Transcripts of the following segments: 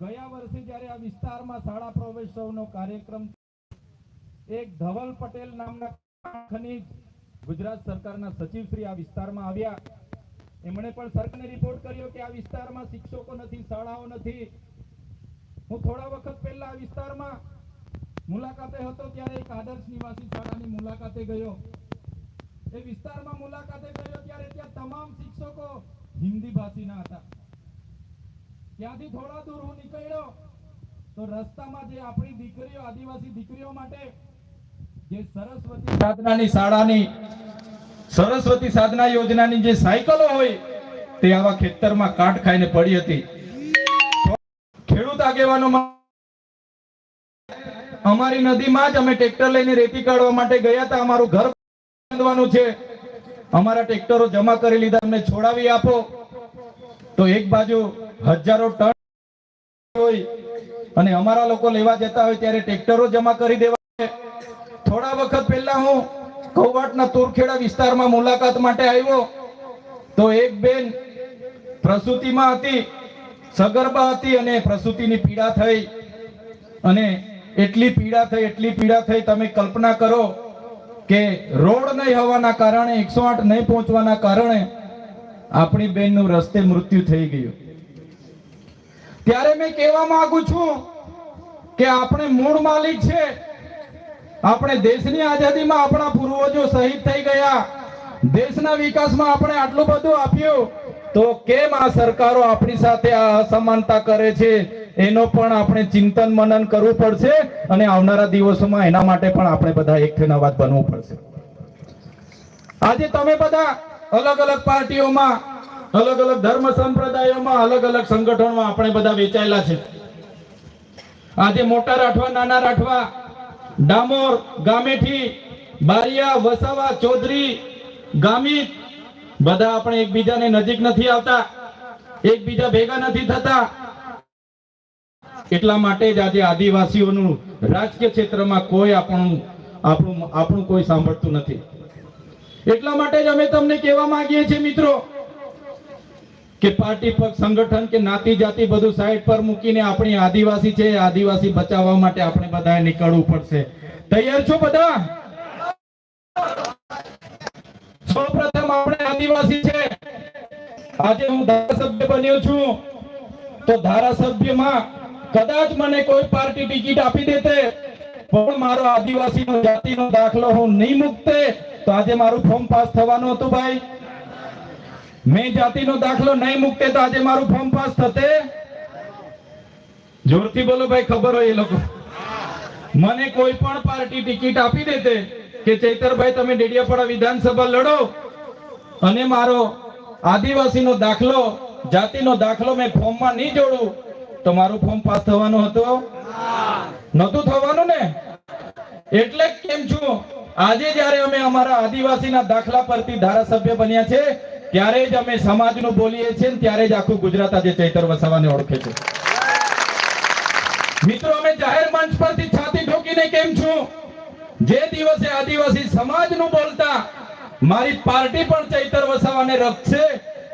ગયા વર્ષે જ્યારે આ વિસ્તારમાં શાળા પ્રવેશોત્સવનો કાર્યક્રમ એક ધવલ પટેલ નામના ખનીજ ગુજરાત સરકારના સચિવ શ્રી આ વિસ્તારમાં આવ્યા. એમણે પણ સરકારને રિપોર્ટ કર્યો કે આ વિસ્તારમાં શિક્ષકો નથી, શાળાઓ નથી. હું થોડા વખત પહેલા આ વિસ્તારમાં મુલાકાતે હતો, ત્યારે એક આદર્શ નિવાસી શાળાની મુલાકાતે ગયો. એ વિસ્તારમાં મુલાકાતે ગયો ત્યારે ત્યાં તમામ શિક્ષકો હિન્દી ભાષીના હતા. ત્યાંથી થોડા દૂર હું નીકળ્યો, તો રસ્તામાં જે આપણી દીકરીઓ, આદિવાસી દીકરીઓ માટે જે સરસ્વતી સાધનાની શાળાની, સરસ્વતી સાધના યોજનાની જે સાયકલો હોય, તે આવા ખેતરમાં કાટ ખાઈને પડી હતી. ખેડૂત આગેવાનો અમારી નદીમાં જ અમે ટ્રેક્ટર લઈને રેતી કાઢવા માટે ગયા હતા. અમારું ઘર બાંધવાનું છે. અમારા ટ્રેક્ટરો જમા કરી લીધા. અમને છોડાવી આપો. તો એક બાજુ હજારો ટન હોય અને અમારા લોકો લેવા જતા હોય ત્યારે ટ્રેક્ટરો જમા કરી દેવા થોડા વખત પહેલા હું કૌવાટના તુરખેડા વિસ્તારમાં મુલાકાત માટે આવ્યો. તો એક બેન પ્રસૂતિમાં હતી, સગર્ભા હતી અને પ્રસૂતિની પીડા થઈ. અને એટલી પીડા થઈ, એટલી પીડા થઈ, તમે કલ્પના કરો કે રોડ નહીં હોવાના કારણે, એકસો આઠ નહીં પહોંચવાના કારણે આપણી બેનનું રસ્તે મૃત્યુ થઈ ગયું. ત્યારે મેં કહેવા માંગુ છું કે આપણે મૂળ માલિક છે. આપણે દેશની આઝાદીમાં આપણા પૂર્વજો શહીદ થઈ ગયા. દેશના વિકાસમાં આપણે આટલું બધું આપ્યું. તો કેમ આ સરકારો આપણી સાથે આ અસમાનતા કરે છે? એનો પણ આપણે ચિંતન મનન કરવું પડશે અને આવનારા દિવસોમાં એના માટે પણ આપણે બધા એક થઈને અવાજ બનવું પડશે. આજે તમે બધા અલગ અલગ પાર્ટીઓમાં અલગ અલગ ધર્મ સંપ્રદાયોમાં અલગ અલગ સંગઠનોમાં આપણે બધા વેચાયેલા છે. આજે મોટા રાઠવા, નાના રાઠવા, ડામોર, ગામેઠી, બારિયા, વસાવા, ચૌધરી, ગામિત, બધા આપણે એકબીજાને નજીક નથી આવતા, એકબીજા ભેગા નથી થતા. એટલા માટે જ આજે આદિવાસીઓનું રાજકીય ક્ષેત્રમાં કોઈ આપણું આપણું આપણું કોઈ સાંભળતું નથી. એટલા માટે જ અમે તમને કહેવા માંગીએ છીએ, મિત્રો, કે પાર્ટી પક્ષ, સંગઠન કે નાતી જાતિ બધું સાઈડ પર મૂકીને આપણી આદિવાસી છે આદિવાસી બચાવવા માટે આપણે બધાએ નીકળવું પડશે. તૈયાર છો બધા? સૌપ્રથમ આપણે આદિવાસી છે. આજે હું ધારાસભ્ય બન્યો છું. તો ધારાસભ્યમાં કદાચ મને કોઈ પાર્ટી ટિકિટ આપી દેતે, પણ મારો આદિવાસીનો જાતિનો દાખલો હું નહીં મૂકતે. તો આજે મારું ફોર્મ પાસ થવાનું હતું ભાઈ. મેં જાતિનો દાખલો નહીં મૂકતે તો આજે મારું ફોર્મ પાસ થતે. જોરથી બોલો ભાઈ, ખબર હોય એ લોકો. મને કોઈ પણ પાર્ટી ટિકિટ આપી દેતે કે ચૈતરભાઈ, તમે ડેડિયાપાડા વિધાનસભા લડો. અને મારો આદિવાસીનો દાખલો, જાતિનો દાખલો મેં ફોર્મમાં નહીં જોડું, તો મારું ફોર્મ પાસ થવાનું હતું. નતું થવાનું ને? એટલે કેમ છું? આજે જ્યારે અમે અમારા આદિવાસીના દાખલા પરથી ધારાસભ્ય બન્યા છે, ત્યારે જ અમે સમાજનું બોલીએ છીએ ત્યારે જ આખું ગુજરાત આજે ચૈતર વસાવાને ઓળખે છે. મિત્રો, અમે જાહેર મંચ પરથી છાતી ઠોકીને કેમ છું? જે દિવસે આદિવાસી સમાજનું બોલતા, મારી પાર્ટી પણ ચૈતર વસાવાને રખશે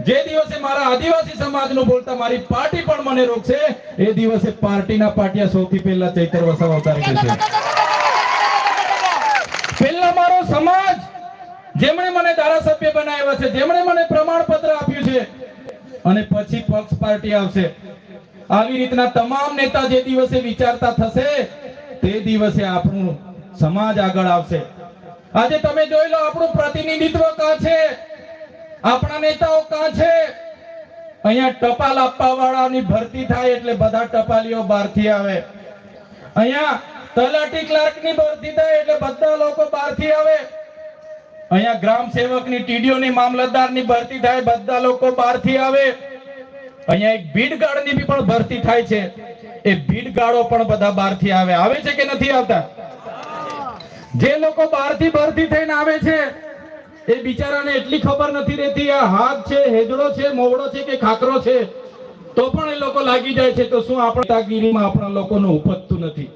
જે દિવસે મારા આદિવાસી સમાજનું બોલતા, મારી પાર્ટી પણ મને રોકશે. એ દિવસે પાર્ટીના પાટિયા સૌથી પહેલા ચૈતર વસાવા ઉતારી દેશે પહેલા મારો સમાજ જેમણે મને ધારાસભ્ય બનાવ્યા છે, જેમણે મને પ્રમાણપત્ર આપ્યું છે, અને પછી પક્ષ પાર્ટી આવશે. આવી રીતના તમામ નેતા જે દિવસે વિચારતા થશે, તે દિવસે આપણું સમાજ આગળ આવશે. આજે તમે જોઈ લો, આપણું પ્રતિનિધિત્વ કાં છે? આપણા નેતાઓ કાં છે? અહીંયા ટપાલ આપવા વાળાની ભરતી થાય એટલે બધા ટપાલીઓ બહારથી આવે. અહીંયા તલાટી ક્લાર્કની ભરતી થાય એટલે બધા લોકો બહારથી આવે. અહીંયા ગ્રામ સેવકની ટીડીઓની મામલતદારની ભરતી થાય, બધા લોકો બહારથી આવે. અહીંયા એક ભીડ ગાર્ડની બી પણ ભરતી થાય છે. એ ભીડ ગાર્ડો પણ બધા બહારથી આવે. આવે છે કે નથી આવતા? જે લોકો બહારથી ભરતી થઈને આવે છે, એ બિચારાને એટલી ખબર નથી રહેતી, આ હાથ છે, હેજડો છે, મોવડો છે કે ખાકરો છે? તો પણ એ લોકો લાગી જાય છે, તો શું આપણે તાગીરીમાં આપણા લોકોનું ઉપજતું નથી?